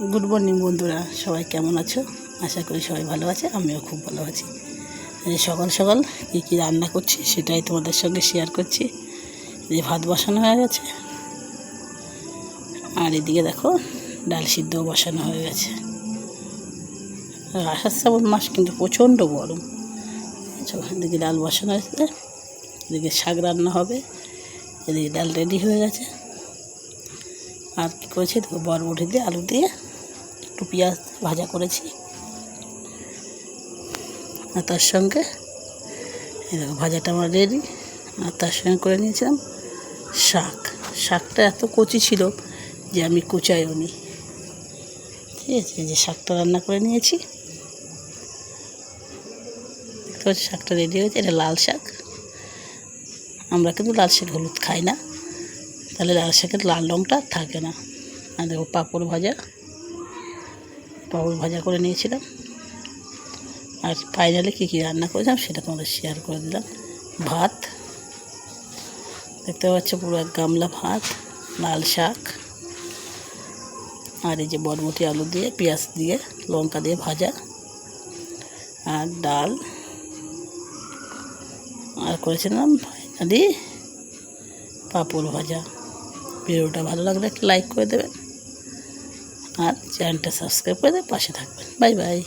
Good morning বন্ধুরা। সবাই কেমন আছো? আশা করি সবাই ভালো আছে আমিও খুব ভালো আছি। সকাল সকাল কী কী রান্না করছি সেটাই তোমাদের সঙ্গে শেয়ার করছি। যে ভাত বসানো হয়ে গেছে। আর এদিকে দেখো ডাল সিদ্ধও বসানো হয়ে গেছে। আষাঢ় শ্রাবণ মাস কিন্তু প্রচণ্ড গরম। চলো, এদিকে ডাল বসানো হয়েছে এদিকে শাক রান্না হবে এদিকে ডাল রেডি হয়ে গেছে। আর কী করেছি? দেখো বরবটি দিয়ে আলু দিয়ে একটু পেঁয়াজ ভাজা করেছি। আর তার সঙ্গে দেখো, ভাজাটা আমার রেডি আর তার সঙ্গে করে নিয়েছিলাম শাক। শাকটা এত কচি ছিল যে আমি কুচাইও ঠিক আছে যে শাকটা রান্না করে নিয়েছি। শাকটা রেডি হয়েছে। এটা লাল শাক। আমরা কিন্তু লাল শাক হলুদ খাই না। তাহলে শাকের লাল রঙটা থাকে না। আর দেখো পাঁপড় ভাজা। পাঁপড় ভাজা করে নিয়েছিলাম। আর ফাইনালি কী কী রান্না করেছিলাম সেটা তোমাদের শেয়ার করে দিলাম। ভাত। দেখতে পাচ্ছ পুরো এক গামলা ভাত, লাল শাক। আর এই যে বরবটি আলু দিয়ে, পেঁয়াজ দিয়ে, লঙ্কা দিয়ে ভাজা। আর ডাল। আর করেছিলাম ফাইনালি পাঁপড় ভাজা। ভিডিওটা ভালো লাগলে একটা লাইক করে দেবেন আর চ্যানেলটা সাবস্ক্রাইব করে দেবেন পাশে থাকবেন। Bye bye.